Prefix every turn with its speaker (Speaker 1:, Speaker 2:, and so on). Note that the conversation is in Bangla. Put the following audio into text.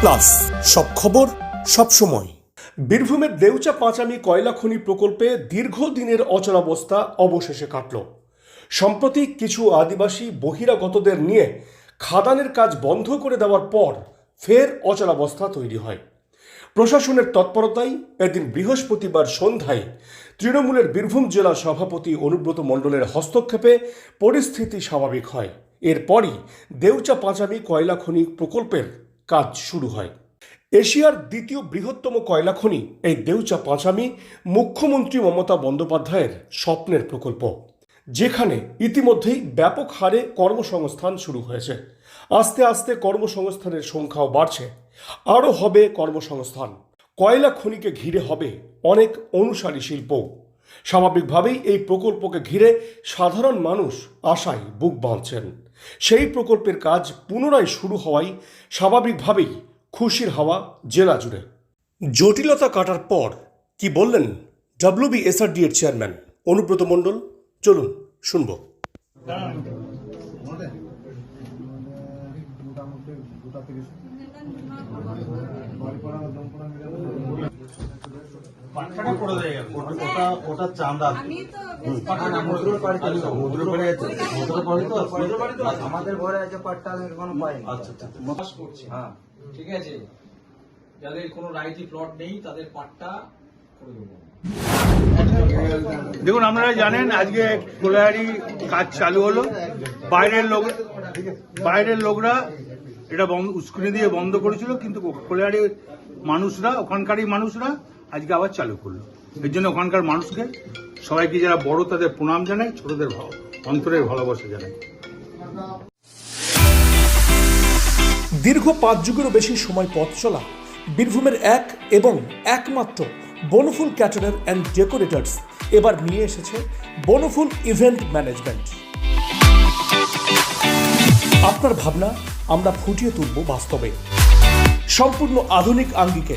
Speaker 1: প্লাস। সব খবর সব সময়। বীরভূমের দেউচা পাঁচামি কয়লা খনি প্রকল্পে দীর্ঘদিনের অচলাবস্থা অবশেষে কাটল। সম্প্রতি কিছু আদিবাসী বহিরাগতদের নিয়ে খাদানের কাজ বন্ধ করে দেওয়ার পর ফের অচলাবস্থা তৈরি হয়। প্রশাসনের তৎপরতায় এদিন বৃহস্পতিবার সন্ধ্যায় তৃণমূলের বীরভূম জেলা সভাপতি অনুব্রত মণ্ডলের হস্তক্ষেপে পরিস্থিতি স্বাভাবিক হয়। এরপরই দেউচা পাঁচামি কয়লা খনি প্রকল্পের কাজ শুরু হয়। এশিয়ার দ্বিতীয় বৃহত্তম কয়লা খনি এই দেউচা পাঁচামি মুখ্যমন্ত্রী মমতা বন্দ্যোপাধ্যায়ের স্বপ্নের প্রকল্প, যেখানে ইতিমধ্যেই ব্যাপক হারে কর্মসংস্থান শুরু হয়েছে। আস্তে আস্তে কর্মসংস্থানের সংখ্যাও বাড়ছে। আরও হবে কর্মসংস্থান। কয়লা খনিকে ঘিরে হবে অনেক অনুসারী শিল্প। স্বাভাবিকভাবেই এই প্রকল্পকে ঘিরে সাধারণ মানুষ আশায় বুক বাঁধছেন। সেই প্রকল্পের কাজ পুনরায় শুরু হওয়ায় স্বাভাবিকভাবেই খুশির হাওয়া জেলা জুড়ে। জটিলতা কাটার পর কি বললেন ডাব্লিউবিএসআরডি এর চেয়ারম্যান? অনুব্রত মণ্ডল, চলুন শুনব।
Speaker 2: ওটা ওটা চাঁদা।
Speaker 3: আমি তো
Speaker 2: না, মজুরের বাড়িতে
Speaker 4: আচ্ছা, মজুরের বাড়ি আছে?
Speaker 2: মজুরের বাড়ি তো আছে।
Speaker 4: মজুরের বাড়ি তো আছে।
Speaker 2: আমাদের ঘরে আছে পাট্টা আমি এখনও পাইনি।
Speaker 4: আচ্ছা আচ্ছা আচ্ছা।
Speaker 5: চাষ করছে।
Speaker 2: হ্যাঁ।
Speaker 5: ঠিক আছে? যাদের কোনো রাইটি প্লট নেই তাদের পাট্টা করে দেবো।
Speaker 6: দেখুন আপনারা জানেন আজকে কোলাহারি কাজ চালু হলো। বাইরের লোক বাইরের লোকরা এটা বন্ধ উস্কুনি দিয়ে বন্ধ করেছিল কিন্তু কোলাহারি মানুষরা ওখানকারই মানুষরা আজকে আবার চালু করল। এর জন্য ওখানকার মানুষকে সবাইকে যারা বড় তাদের প্রণাম জানায় ছোটদের অন্তরের ভালোবাসা জানায়
Speaker 1: দীর্ঘ পাঁচ যুগেরও বেশি সময় পথ চলা, বীরভূমের এক এবং একমাত্র বনফুল ক্যাটারার অ্যান্ড ডেকোরেটার্স এবার নিয়ে এসেছে বনফুল ইভেন্ট ম্যানেজমেন্ট আপনার ভাবনা, আমরা ফুটিয়ে তুলব বাস্তবে। সম্পূর্ণ আধুনিক আঙ্গিকে